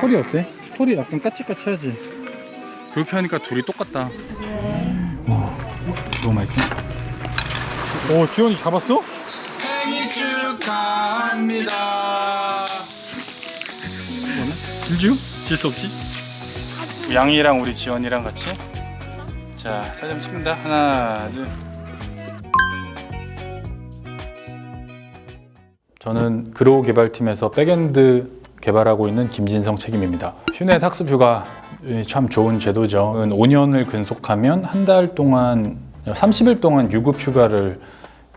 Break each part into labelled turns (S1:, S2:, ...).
S1: 털이 어때? 털이 약간 까칠까칠하지? 그렇게 하니까 둘이 똑같다 와 너무 맛있어 오 지원이 잡았어?
S2: 생일 축하합니다.
S1: 길지요? 질수 없지? 양이랑 우리 지원이랑 같이 자 사진 찍는다 하나 둘 저는 그로우 개발팀에서 백엔드 개발하고 있는 김진성 책임입니다. 휴넷 학습휴가 참 좋은 제도죠. 5년을 근속하면 한 달 동안 30일 동안 유급 휴가를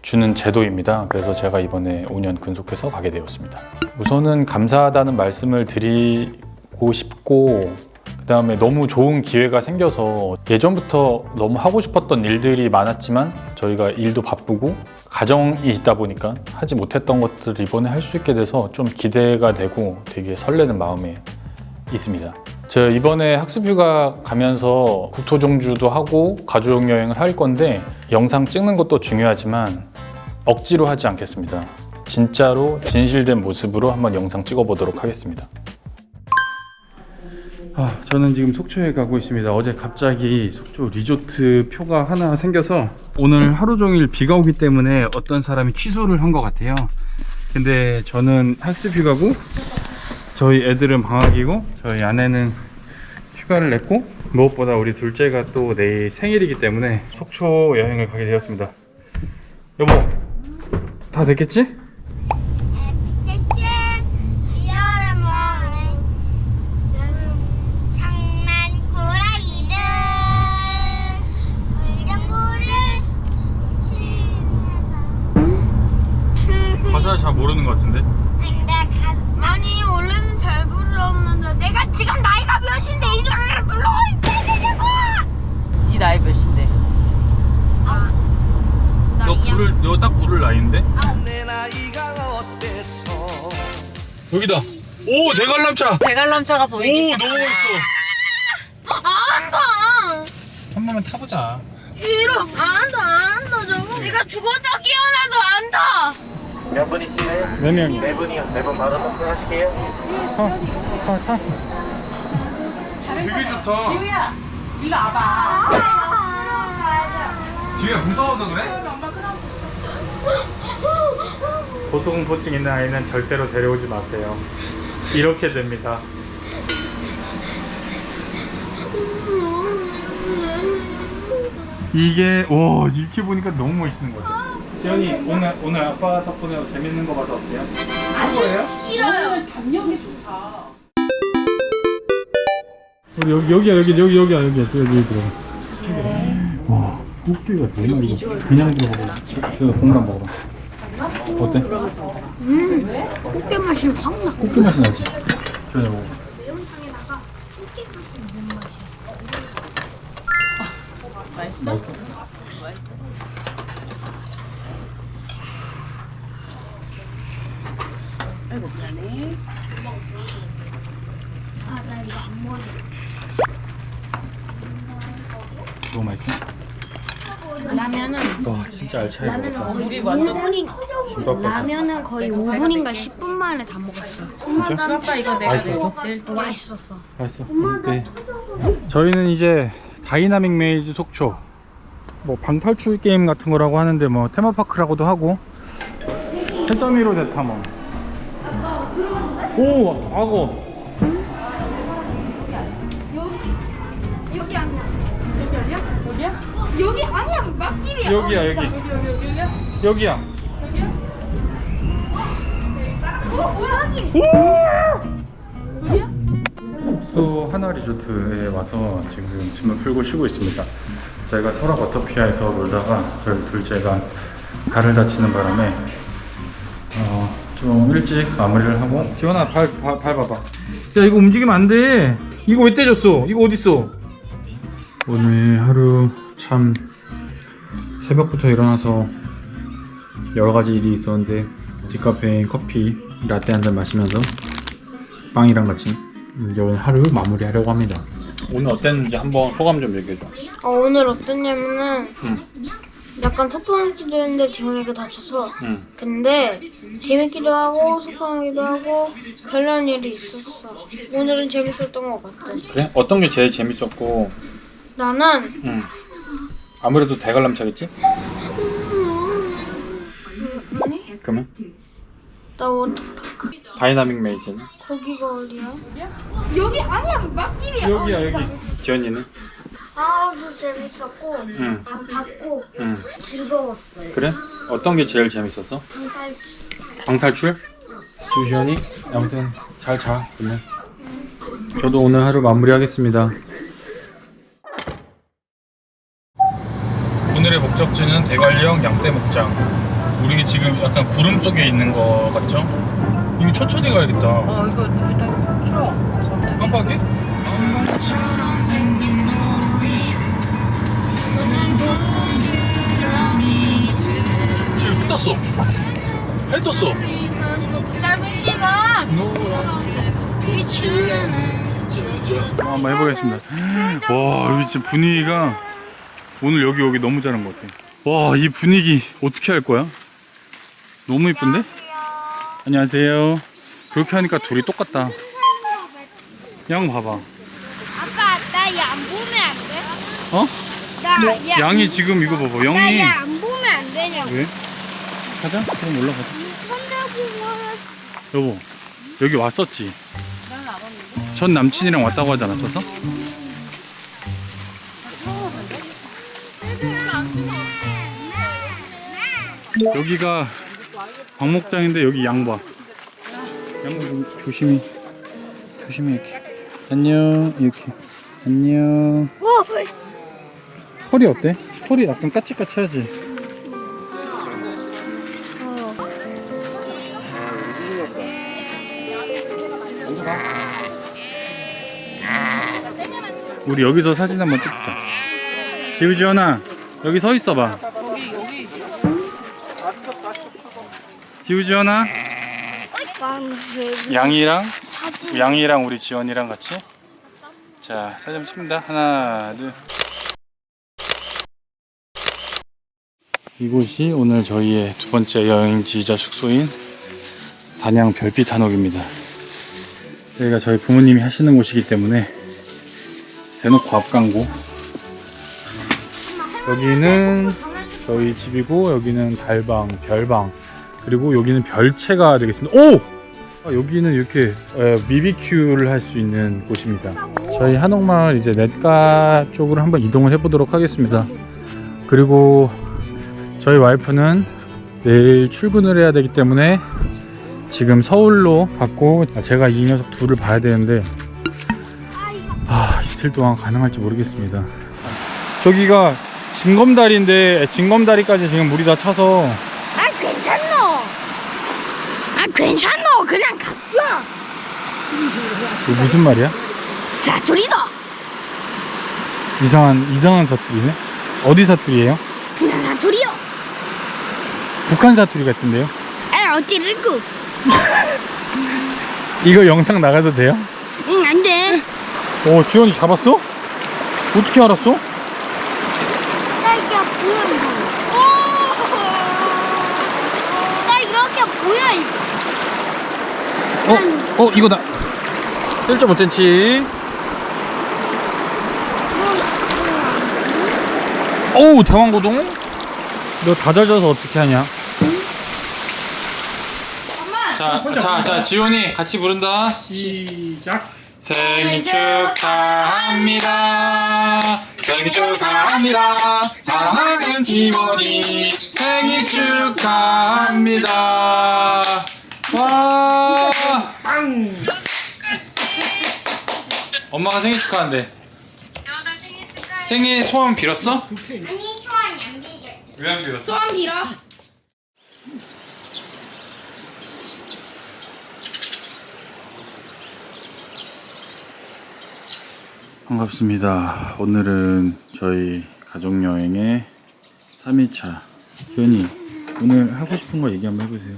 S1: 주는 제도입니다. 그래서 제가 이번에 5년 근속해서 가게 되었습니다. 우선은 감사하다는 말씀을 드리고 싶고 그다음에 너무 좋은 기회가 생겨서 예전부터 너무 하고 싶었던 일들이 많았지만 저희가 일도 바쁘고 가정이 있다 보니까 하지 못했던 것들을 이번에 할 수 있게 돼서 좀 기대가 되고 되게 설레는 마음에 있습니다. 저 이번에 학습휴가 가면서 국토종주도 하고 가족 여행을 할 건데 영상 찍는 것도 중요하지만 억지로 하지 않겠습니다. 진짜로 진실된 모습으로 한번 영상 찍어보도록 하겠습니다. 아, 저는 지금 속초에 가고 있습니다. 어제 갑자기 속초 리조트 표가 하나 생겨서 오늘 하루 종일 비가 오기 때문에 어떤 사람이 취소를 한 것 같아요. 근데 저는 학습 휴가고 저희 애들은 방학이고 저희 아내는 휴가를 냈고 무엇보다 우리 둘째가 또 내일 생일이기 때문에 속초 여행을 가게 되었습니다. 여보, 다 됐겠지? 가사 잘 모르는 것 같은데.
S3: 아니 원래는 잘 불렀는데 내가 지금 나이가 몇인데 이 노래를 불러고 있어야 되냐고
S4: 네 나이 몇인데?
S1: 너 부를 너 딱 부를 나이인데?
S2: 내 나이가 어때서?
S1: 여기다. 오 대관람차.
S4: 대관람차가
S1: 오
S4: 보이기
S1: 너무 멋있어.
S3: 안 한다
S1: 한 번만 타보자.
S3: 싫어 안 한다 안 한다 저거 내가 죽었다 깨어나도 안 타
S5: 몇 분이실래요?
S1: 네 명이.
S5: 네 분이요. 네 분 바로 탑승하실게요.
S1: 타, 타, 타. 되게 좋다.
S4: 지우야 일로 와봐
S1: 뒤에 무서워서 그래? 고소공포증 있는 아이는 절대로 데려오지 마세요. 이렇게 됩니다. 이게 와 이렇게 보니까 너무 멋있는 것 같아. 지연이 오늘 오늘 아빠 덕분에 재밌는 거 봐서 어때요? 최고예요?
S3: 싫어요
S4: 담력이 좋다
S1: 우리 여기 여기야 여기 여기 여기야 여기 여기 여기 들어. 와 꽃게가 너무 이거 그냥 들어가. 주야 공감 먹어봐. 어때?
S3: 꽃게 맛이 확 나
S1: 꽃게 맛이 나지. 주야 먹어.
S3: 매운탕에다가 참깨 있는 맛이
S4: 맛있어?
S1: 맛있어?
S4: 아이고 미안해
S3: 아 나 이거 안 먹어
S1: 너무 맛있어?
S3: 라면은
S1: 와 진짜 알차게
S3: 라면은
S1: 먹었다.
S4: 물이 완전
S3: 5분인 라면은 거의 5분인가 10분 만에 다 먹었어
S1: 진짜?
S4: 수아빠 이거 내가
S1: 맛있었어?
S4: 내일 또
S3: 맛있었어.
S1: 맛있어. 네. 저희는 이제 다이나믹 메이즈 속초 뭐 방탈출 게임 같은 거라고 하는데 뭐 테마파크라고도 하고 해저미로 대탐험. 오 악어
S3: 여기야?
S4: 여기 아니야.
S3: 막길이야.
S1: 여기야 여기.
S4: 여기 여기 여기야?
S1: 여기야.
S3: 어 뭐야? 여기
S1: 숙소 하나 리조트에 와서 지금 짐을 풀고 쉬고 있습니다. 저희가 설악 워터피아에서 놀다가 저희 둘째가 발을 다치는 바람에 어, 좀 일찍 마무리를 하고 지원아 발, 발, 발 봐봐. 야 이거 움직이면 안돼. 이거 왜 때렸어? 이거 어딨어 오늘 하루 참 새벽부터 일어나서 여러 가지 일이 있었는데 뒷카페인 커피 라떼 한 잔 마시면서 빵이랑 같이 이제 오늘 하루 마무리하려고 합니다. 오늘 어땠는지 한번 소감 좀 얘기해줘.
S3: 어, 오늘 어땠냐면은 약간 속상하기도 했는데 재훈이가 다쳐서
S1: 응.
S3: 근데 재밌기도 하고 속상하기도 하고 별난 일이 있었어 오늘은 재밌었던 것 같아
S1: 그래? 어떤 게 제일 재밌었고
S3: 나는
S1: 응. 아무래도 대관람차겠지?
S3: 아니
S1: 그러면?
S3: 나 워터파크
S1: 다이나믹 메이즈는?
S3: 거기가 어디야? 여기 아니야 막길이야
S1: 여기야 여기 지연이는?
S3: 아주 재밌었고
S1: 응.
S3: 봤고
S1: 응.
S3: 즐거웠어요
S1: 그래? 어떤 게 제일 재밌었어?
S3: 방탈출
S1: 방탈출? 지우 지연이? 아무튼 잘 자, 그러면. 저도 오늘 하루 마무리하겠습니다. 오늘의 목적지는 대관령 양떼 목장. 우리 지금 약간 구름 속에 있는 거 같죠? 이거 천천히 가야겠다.
S4: 어 이거 일단 켜. 전등.
S1: 깜빡이? 지금 해 떴어. 해 떴어.
S3: 짧은 시간 미치는
S1: 어, 한번 해보겠습니다. 와 여기 진짜 분위기가 오늘 여기 오기 너무 잘한 것 같아. 와 이 분위기 어떻게 할 거야? 너무 이쁜데? 안녕하세요. 그렇게 하니까 둘이 똑같다. 양 봐봐.
S3: 아빠 나얘안 보면 안 돼?
S1: 어?
S3: 나얘
S1: 양이 지금 이거 봐봐. 영이
S3: 나얘안 보면 안 되냐고
S1: 왜? 가자. 그럼 올라가자. 여보 여기 왔었지? 전 남친이랑 왔다고 하지 않았었어? 여기가 광목장인데 여기 양봐 양봐 좀 조심히 조심히 이렇게 안녕 이렇게 안녕
S3: 오
S1: 털이 어때? 털이 약간 까칠까칠하지? 우리 여기서 사진 한번 찍자. 지우지연아 여기 서 있어봐. 지우지연아 양이랑 양이랑 우리 지원이랑 같이 자 사진 찍는다 하나 둘. 이곳이 오늘 저희의 두 번째 여행지이자 숙소인 단양 별빛 한옥입니다. 여기가 저희 부모님이 하시는 곳이기 때문에 대놓고 앞광고. 여기는 저희 집이고 여기는 달방, 별방 그리고 여기는 별채가 되겠습니다. 오! 아, 여기는 이렇게 에, BBQ를 할 수 있는 곳입니다. 저희 한옥마을 이제 냇가 쪽으로 한번 이동을 해보도록 하겠습니다. 그리고 저희 와이프는 내일 출근을 해야 되기 때문에 지금 서울로 갔고 제가 이 녀석 둘을 봐야 되는데 아 이틀 동안 가능할지 모르겠습니다. 저기가 징검다리인데 징검다리까지 지금 물이 다 차서
S3: 아 괜찮노 아 괜찮노 그냥 갑시다
S1: 이거 무슨 말이야?
S3: 사투리다
S1: 이상한 이상한 사투리네. 어디 사투리예요?
S3: 부산 사투리요
S1: 북한 사투리 같은데요?
S3: 아 어찌를구
S1: 이거 영상 나가도 돼요?
S3: 응 안돼
S1: 어 지원이 잡았어? 어떻게 알았어?
S3: 딸기야 보여 이거 나 이렇게 보여 이거
S1: 어? 어 이거다 1.5cm 어우 대왕고동? 너 다 젖어서 어떻게 하냐? 자, 자, 자, 지원이 같이 부른다. 시작. 생일 축하합니다. 생일 축하합니다. 사랑하는 지원이 생일 축하합니다. 와. 엄마가 생일 축하한대. 생일 소원 빌었어?
S3: 아니 소원이 안 빌려
S1: 왜 안 빌었어?
S3: 소원 빌어
S1: 반갑습니다. 오늘은 저희 가족 여행의 3일차. 주연이, 오늘 하고 싶은 거 얘기 한번 해보세요.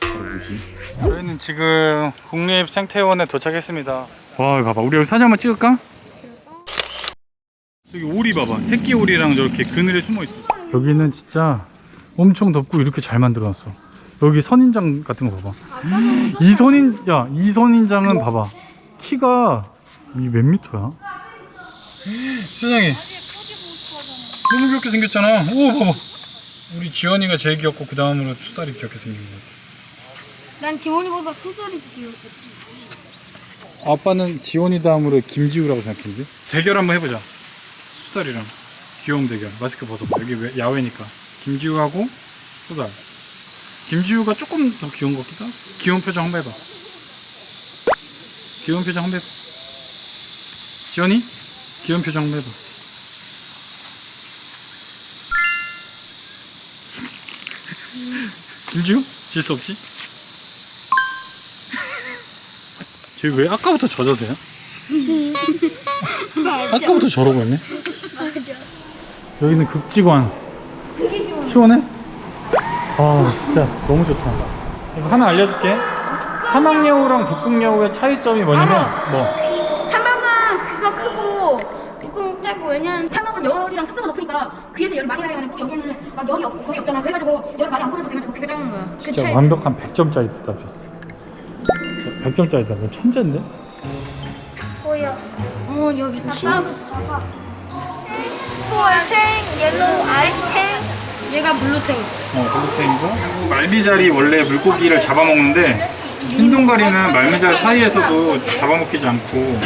S1: 바로 무시. 저희는 지금 국립 생태원에 도착했습니다. 와, 봐봐. 우리 여기 사진 한번 찍을까? 봐봐. 새끼 오리랑 저렇게 그늘에 숨어 있어. 여기는 진짜 엄청 덥고 이렇게 잘 만들어놨어. 여기 선인장 같은 거 봐봐. 이 선인 야, 이 선인장은 봐봐. 키가 이 몇 미터야? 세상에. 너무 귀엽게 생겼잖아. 오, 봐봐. 우리 지원이가 제일 귀엽고 그 다음으로 수달이 귀엽게 생긴 것 같아.
S3: 난 지원이보다 소절이 귀여워.
S1: 아빠는 지원이 다음으로 김지우라고 생각했는데? 대결 한번 해보자. 수달이랑 귀여움 대결. 마스크 벗어 여기 왜- 야외니까. 김지우하고 수달. 김지우가 조금 더 귀여운 것 같기도 하고. 귀여운 표정 한번 해봐. 귀여운 표정 한번 해봐. 지원이? 귀여운 표정 한번 해봐. 김지우? 질 수 없지? 쟤왜 아까부터 저 자세야? 아까부터 저러고 있네. 여기는 극지관. 시원해? 아 진짜 너무 좋다. 이거 하나 알려줄게. 사막여우랑 북극여우의 차이점이 뭐냐면 뭐
S3: 사막은 귀가 크고 북극은 짧고 왜냐면 사막은 열이랑 습도가 높으니까 귀에서 열을 많이 나려고 여기는 막 열이 없, 거의 없잖아 그래가지고 열을 많이 안 보내도 돼가지고 귀가 작은 거야 그
S1: 진짜
S3: 차이.
S1: 완벽한 100점짜리 대답이었어. 100점짜리다. 너 천재인데?
S3: 보여 어 여기 다 봐봐 소알탱 옐로우 아이탱 얘가 블루탱
S1: 어, 블루탱이고 말미잘이 원래 물고기를 잡아먹는데 흰동가리는 말미잘 사이에서도 잡아먹히지 않고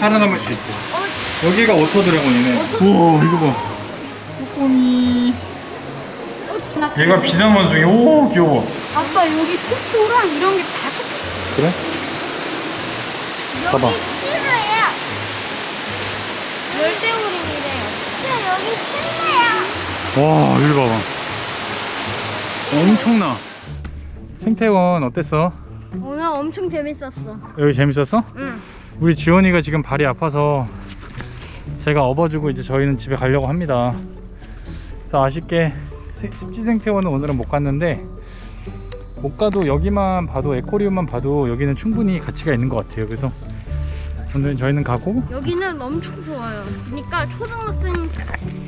S1: 살아남을 수 있대. 여기가 워터 드래곤이네. 우와 이거 봐. 꼬꼬미. 얘가 비단 원숭이. 오 귀여워.
S3: 아빠 여기 토토랑 이런 게다
S1: 그래? 봐봐.
S3: 실내야 열대우림이래요 진짜 여기 실내야
S1: 와 여기 봐봐. 엄청나. 생태원 어땠어?
S3: 오늘 엄청 재밌었어
S1: 여기 재밌었어?
S3: 응
S1: 우리 지원이가 지금 발이 아파서 제가 업어주고 이제 저희는 집에 가려고 합니다. 그래서 아쉽게 세- 습지생태원은 오늘은 못 갔는데 못 가도 여기만 봐도 에코리움만 봐도 여기는 충분히 가치가 있는 것 같아요. 그래서 오늘 저희는 가고
S3: 여기는 엄청 좋아요 그러니까 초등학생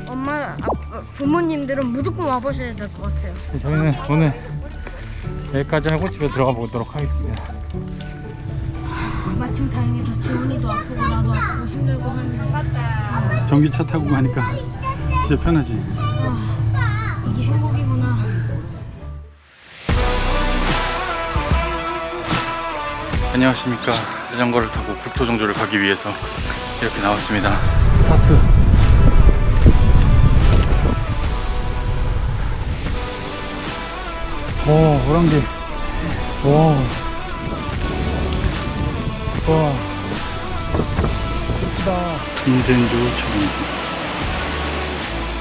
S3: 엄마 아빠 부모님들은 무조건 와보셔야 될 것 같아요
S1: 저희는 오늘 여기까지 하고 집에 들어가 보도록 하겠습니다.
S3: 마침 다행이다 지훈이도 아프고 나도 아프고 힘들고 하는데
S1: 전기차 타고 가니까 진짜 편하지.
S3: 이
S1: 안녕하십니까. 자전거를 타고 국토정조를 가기 위해서 이렇게 나왔습니다. 스타트 오 호랑기 와 와. 크다. 인센조 청인생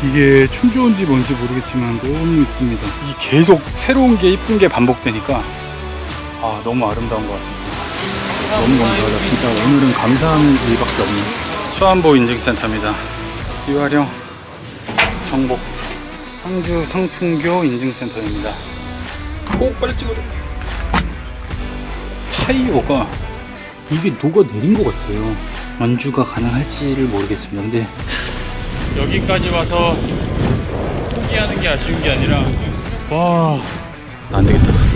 S1: 이게 춤좋은지 뭔지 모르겠지만 너무 이쁩니다. 이 계속 새로운 게 이쁜 게 반복되니까 아 너무 아름다운 것 같습니다 너무 감사하다. 진짜 오늘은 감사하는 일밖에 없네. 수안보 인증센터입니다. 이화령 정복 상주 성풍교 인증센터입니다. 오 빨리 찍어줘. 타이어가 이게 녹아 내린 것 같아요. 완주가 가능할지를 모르겠습니다. 근데 여기까지 와서 포기하는 게 아쉬운 게 아니라 와. 안 되겠다.